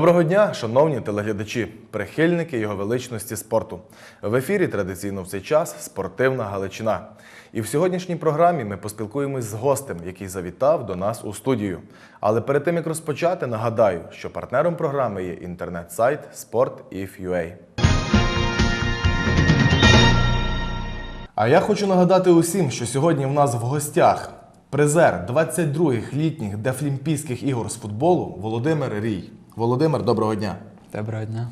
Доброго дня, шановні телеглядачі, прихильники його величності спорту. В ефірі традиційно в цей час спортивна Галичина. І в сьогоднішній програмі ми поспілкуємось з гостем, який завітав до нас у студію. Але перед тим як розпочати, нагадаю, що партнером програми є інтернет-сайт Sport.if.ua. А я хочу нагадати усім, що сьогодні в нас в гостях призер 22-х літніх Дефлімпійських ігор з футболу Володимир Рій. Володимир, доброго дня. Доброго дня.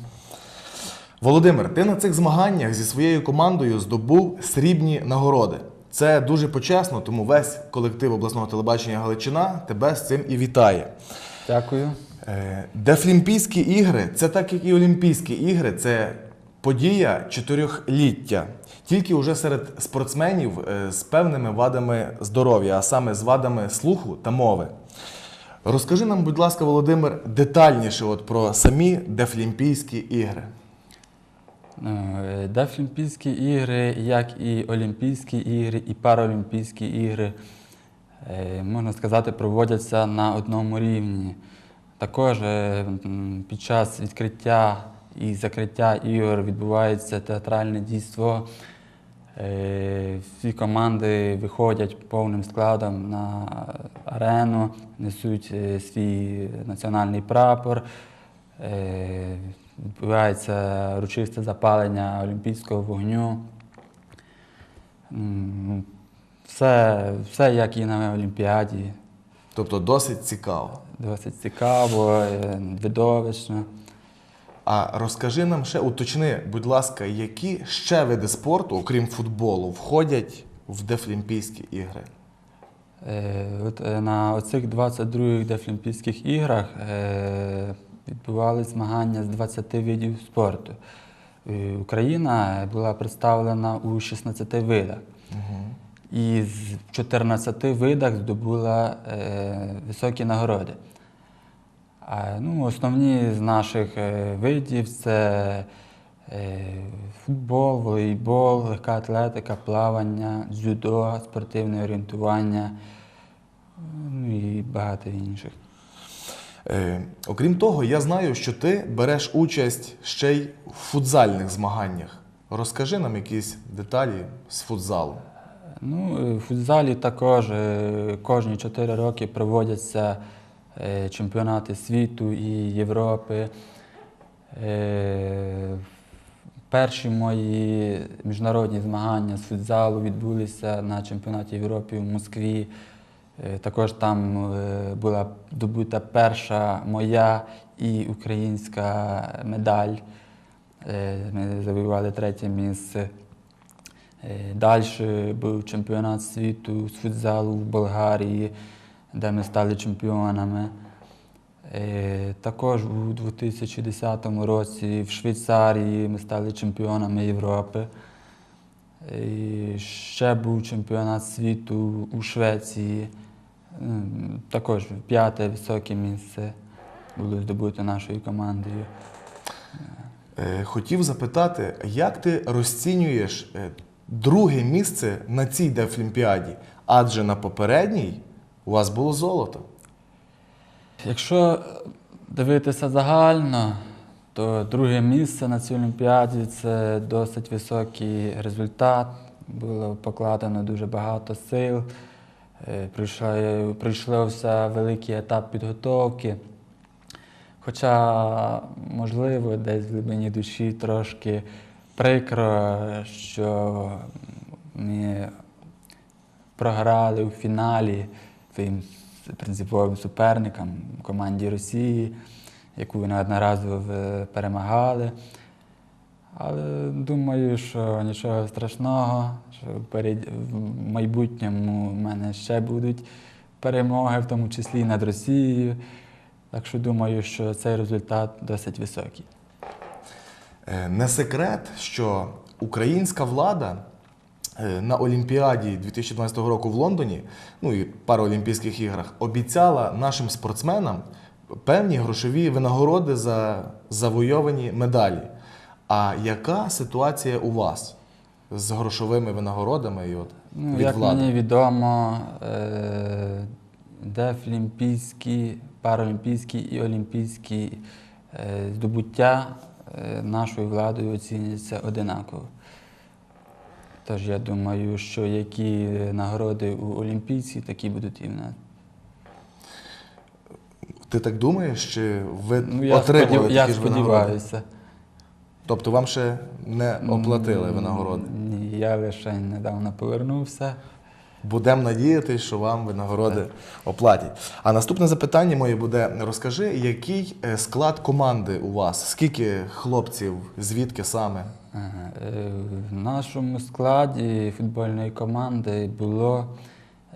Володимир, ти на цих змаганнях зі своєю командою здобув срібні нагороди. Це дуже почесно, тому весь колектив обласного телебачення Галичина тебе з цим і вітає. Дякую. Е, Дефлімпійські ігри це так як і Олімпійські ігри, це подія чотирьохліття. Тільки вже серед спортсменів е, з певними вадами здоров'я, а саме з вадами слуху та мови. Розкажи нам, будь ласка, Володимир, детальніше от про самі Дефлімпійські ігри. Е, Дефлімпійські ігри, як і Олімпійські ігри, і Паралімпійські ігри, е, можна сказати, проводяться на одному рівні. Також е, під час відкриття і закриття ігор відбувається театральне дійство. Е, Всі команди виходять повним складом на арену, несуть е, свій національний прапор. Е, Відбувається урочисте запалення олімпійського вогню. Все, все як і на Олімпіаді. Тобто досить цікаво. Досить цікаво, видовищно. А розкажи нам ще, уточни, будь ласка, які ще види спорту, окрім футболу, входять в Дефлімпійські ігри? Е, От е, на оцих 22-х Дефлімпійських іграх е, відбувалися змагання з 20 видів спорту. Е, Україна була представлена у 16 видах. І з 14 видах здобула е, високі нагороди. Ну, основні з наших е, видів це е, футбол, волейбол, легка атлетика, плавання, дзюдо, спортивне орієнтування ну, і багато інших. Е, окрім того, я знаю, що ти береш участь ще й в футзальних змаганнях. Розкажи нам якісь деталі з футзалу. Ну, в футзалі також кожні 4 роки проводяться чемпіонати світу і Європи. Е, Перші мої міжнародні змагання з футзалу відбулися на чемпіонаті Європи в Москві. Е, Також там е, була добута перша моя і українська медаль. Е, Ми завоювали третє місце. Далі був чемпіонат світу з футзалу в Болгарії, де ми стали чемпіонами. Е, Також у 2010 році в Швейцарії ми стали чемпіонами Європи. І ще був чемпіонат світу у Швеції. Також п'яте високе місце було здобуто нашою командою. Е, хотів запитати, як ти розцінюєш е, друге місце на цій Дефлімпіаді? Адже на попередній у вас було золото. Якщо дивитися загально, то друге місце на цій Олімпіаді це досить високий результат. Було покладено дуже багато сил. Е, Пройшовся великий етап підготовки. Хоча, можливо, десь в глибині душі трошки прикро, що ми програли у фіналі своїм принциповим суперникам команді Росії, яку неодноразово е, перемагали. Але думаю, що нічого страшного, що в майбутньому в мене ще будуть перемоги, в тому числі над Росією. Так що думаю, що цей результат досить високий. Е, Не секрет, що українська влада на Олімпіаді 2012 року в Лондоні, ну і Параолімпійських іграх, обіцяла нашим спортсменам певні грошові винагороди за завойовані медалі. А яка ситуація у вас з грошовими винагородами і от Ну, від як влади? мені відомо, е, дефлімпійські, паралімпійські і олімпійські е, здобуття е, нашою владою оцінюється одинаково. Тож я думаю, що які нагороди у Олімпійці, такі будуть і в нас. Ти так думаєш, чи ви Ну, я, отримали сподів... я такі ж винагороди? сподіваюся. Тобто вам ще не оплатили винагороди? Ні, я лише недавно повернувся. Будемо надіятися, що вам винагороди оплатять. А наступне запитання моє буде: розкажи, який е, склад команди у вас? Скільки хлопців, звідки саме? Е, В нашому складі футбольної команди було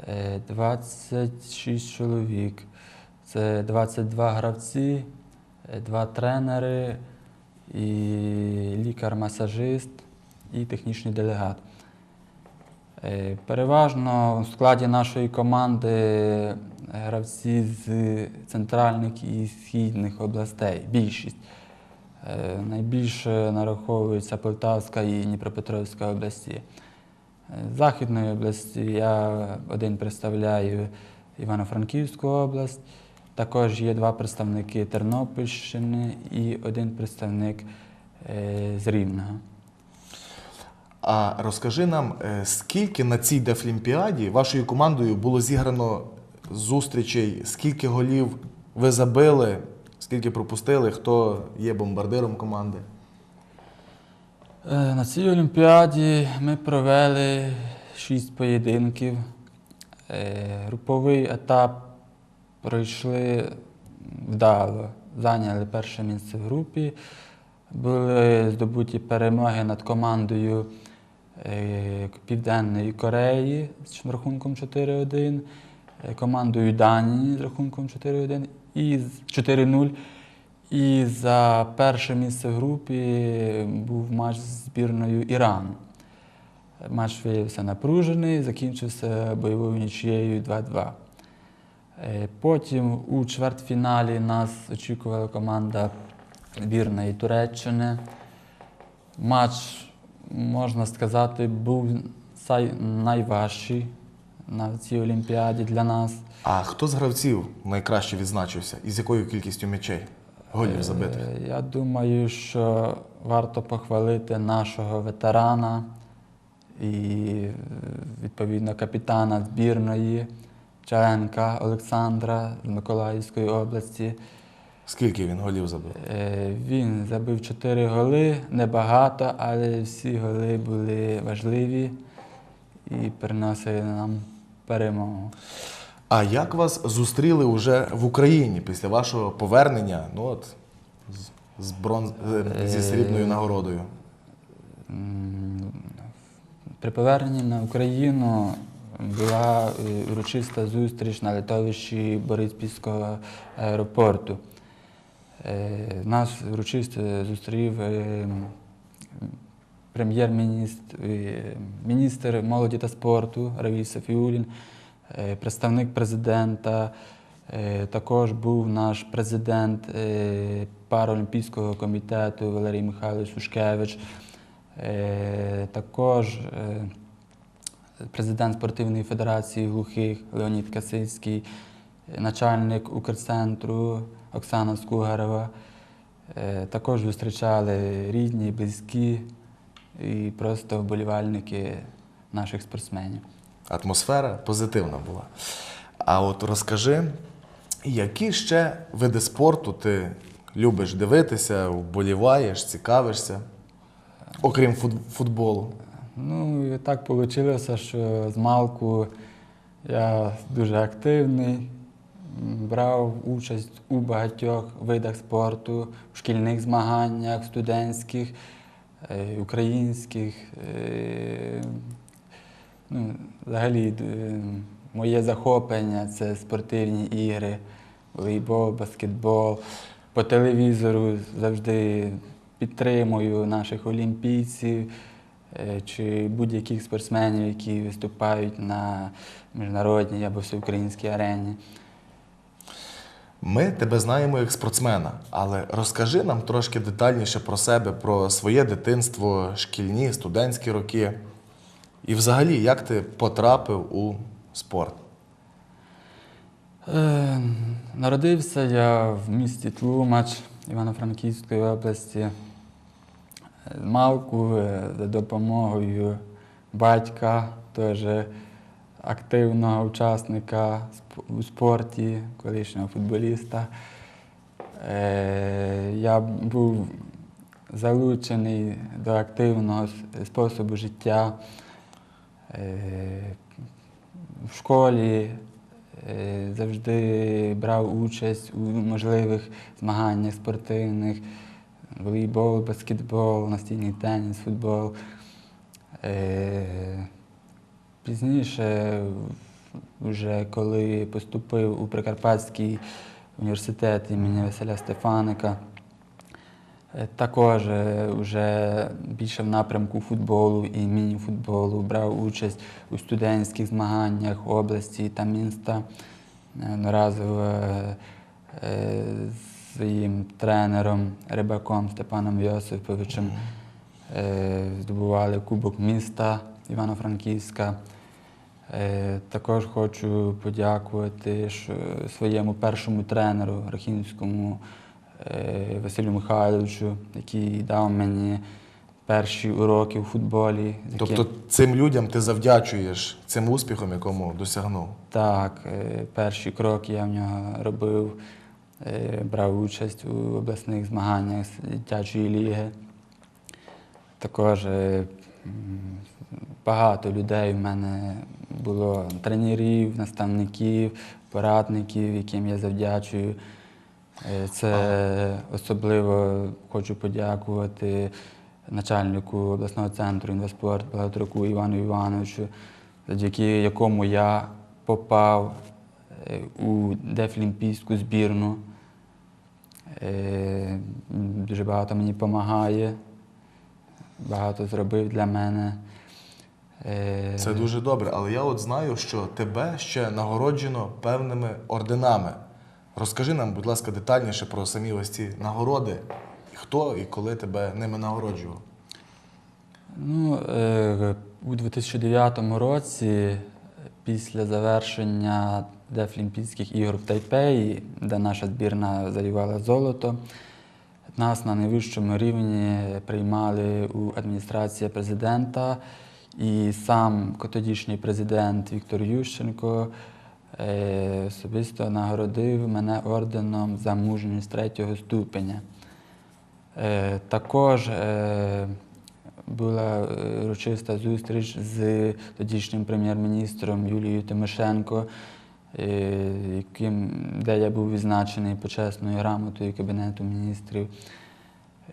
е, 26 чоловік. Це 22 гравці, е, два тренери, і лікар-масажист, і технічний делегат. Е, Переважно в складі нашої команди гравці з центральних і східних областей, більшість. Е, Найбільше нараховується Полтавська і Дніпропетровська області. Е, Західної області я один представляю Івано-Франківську область. Також є два представники Тернопільщини і один представник е, з Рівного. А розкажи нам, скільки на цій дефлімпіаді вашою командою було зіграно зустрічей, скільки голів ви забили, скільки пропустили, хто є бомбардиром команди? Е, На цій Олімпіаді ми провели шість поєдинків. Е, Груповий етап пройшли вдало, зайняли перше місце в групі. Були здобуті перемоги над командою е, Південної Кореї з рахунком 4-1, е, командою Данії з рахунком 4-1 і 4-0. І за перше місце в групі був матч з збірною Ірану. Матч виявився напружений, закінчився бойовою нічією 2-2. Е, Потім у чвертьфіналі нас очікувала команда збірної Туреччини. Матч, можна сказати, був найважчий на цій Олімпіаді для нас. А хто з гравців найкраще відзначився? І з якою кількістю м'ячей? Голів забитих? Е, Я думаю, що варто похвалити нашого ветерана і відповідно капітана збірної Чаленка Олександра з Миколаївської області. Скільки він голів забив? Е, Він забив 4 голи, небагато, але всі голи були важливі і приносили нам перемогу. А як вас зустріли уже в Україні після вашого повернення? Ну от з, з бронз е, зі срібною нагородою? При поверненні на Україну була е, урочиста зустріч на литовищі Бориспільського аеропорту. Е, Нас урочисто зустрів е, прем'єр-міністр, е, міністр молоді та спорту Равіль Софіулін, е, представник президента. Е, Також був наш президент Паралімпійського комітету Валерій Михайлович Сушкевич. Також президент спортивної федерації глухих Леонід Касильський, е, начальник Укрцентру Оксана Скугарова. Також зустрічали рідні, близькі і просто вболівальники наших спортсменів. Атмосфера позитивна була. А от розкажи, які ще види спорту ти любиш дивитися, вболіваєш, цікавишся, окрім футболу? Ну, і так вийшло, що з малку я дуже активний, брав участь у багатьох видах спорту, в шкільних змаганнях, студентських, українських. е, Ну, взагалі, е, моє захоплення це спортивні ігри, волейбол, баскетбол. По телевізору завжди підтримую наших олімпійців е, чи будь-яких спортсменів, які виступають на міжнародній або всеукраїнській арені. Ми тебе знаємо як спортсмена, але розкажи нам трошки детальніше про себе, про своє дитинство, шкільні, студентські роки. І взагалі, як ти потрапив у спорт? Е, Народився я в місті Тлумач Івано-Франківської області е, Малку е, за допомогою батька, теж активного учасника у спорті, колишнього футболіста. Е, Я був залучений до активного способу життя е, в школі, е, завжди брав участь у можливих змаганнях спортивних, волейбол, баскетбол, настільний теніс, футбол. Пізніше, вже коли поступив у Прикарпатський університет імені Василя Стефаника, е, також е, вже більше в напрямку футболу і міні-футболу брав участь у студентських змаганнях області та міста. Е, е, з своїм тренером, рибаком Степаном Йосиповичем здобували Кубок міста Івано-Франківська. Е, Також хочу подякувати своєму першому тренеру Рахінському е, Василю Михайловичу, який дав мені перші уроки у футболі. Тобто цим людям ти завдячуєш цим успіхом, якому досягнув. Так, е, перші кроки я в нього робив, брав участь у обласних змаганнях з дитячої ліги. Також багато людей в мене було тренерів, наставників, порадників, яким я завдячую. Е, Це особливо хочу подякувати начальнику обласного центру інвеспорт Благотроку Івану Івановичу, завдяки якому я попав е, у дефлімпійську збірну. Е, Дуже багато мені допомагає, багато зробив для мене. Е, Це дуже добре, але я от знаю, що тебе ще нагороджено певними орденами. Розкажи нам, будь ласка, детальніше про самі ось ці нагороди. Хто і коли тебе ними нагороджував? Ну, е, у 2009 році, після завершення Дефлімпійських ігор в Тайпеї, де наша збірна завоювала золото, нас на найвищому рівні приймали у адміністрація президента, і сам тодішній президент Віктор Ющенко е, особисто нагородив мене орденом за мужність третього ступеня. Е, Також е, була урочиста зустріч з тодішнім прем'єр-міністром Юлією Тимошенко, яким, де я був відзначений почесною грамотою Кабінету міністрів.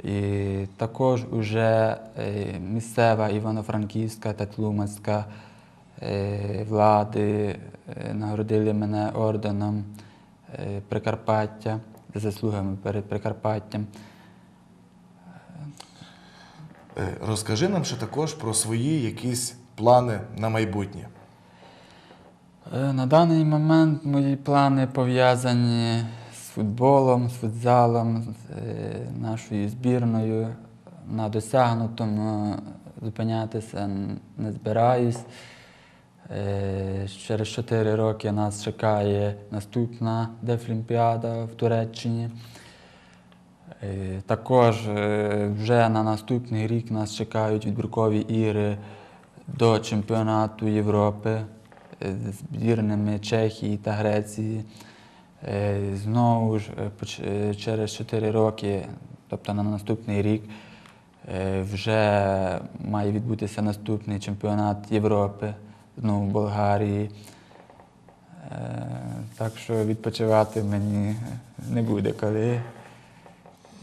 І також уже е, місцева Івано-Франківська та Тлумацька е, влади е, нагородили мене орденом Прикарпаття заслугами перед Прикарпаттям. Розкажи нам ще також про свої якісь плани на майбутнє. На даний момент мої плани пов'язані футболом, з футзалом, з е, нашою збірною. На досягнутому зупинятися не збираюсь. Е, Через 4 роки нас чекає наступна Дефлімпіада в Туреччині. Е, Також вже на наступний рік нас чекають відбіркові ігри до чемпіонату Європи з збірними Чехії та Греції. Е, Знову ж е, е, через 4 роки, тобто на наступний рік, вже має відбутися наступний чемпіонат Європи знову в Болгарії. Так що відпочивати мені не буде коли.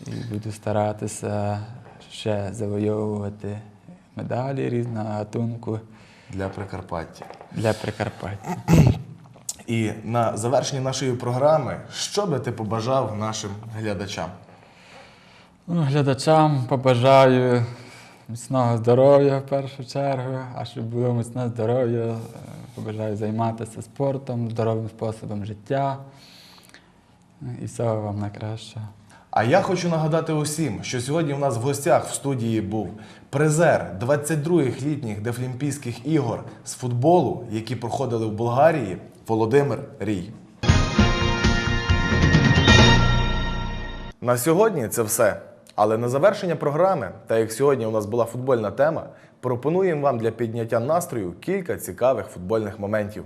І буду старатися ще завойовувати медалі різного гатунку Для Прикарпаття. для Прикарпаття. І на завершення нашої програми, що би ти побажав нашим глядачам? Ну, глядачам побажаю міцного здоров'я в першу чергу, а щоб було міцне здоров'я, е, побажаю займатися спортом, здоровим способом життя. І всього вам найкращого. А я хочу нагадати усім, що сьогодні у нас в гостях в студії був призер 22-х літніх Дефлімпійських ігор з футболу, які проходили в Болгарії, Володимир Рій. На сьогодні це все. Але на завершення програми, та як сьогодні у нас була футбольна тема, пропонуємо вам для підняття настрою кілька цікавих футбольних моментів.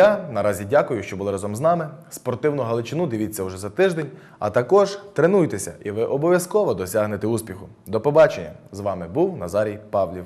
Я наразі дякую, що були разом з нами. Спортивну Галичину дивіться уже за тиждень, а також тренуйтеся, і ви обов'язково досягнете успіху. До побачення! З вами був Назарій Павлів.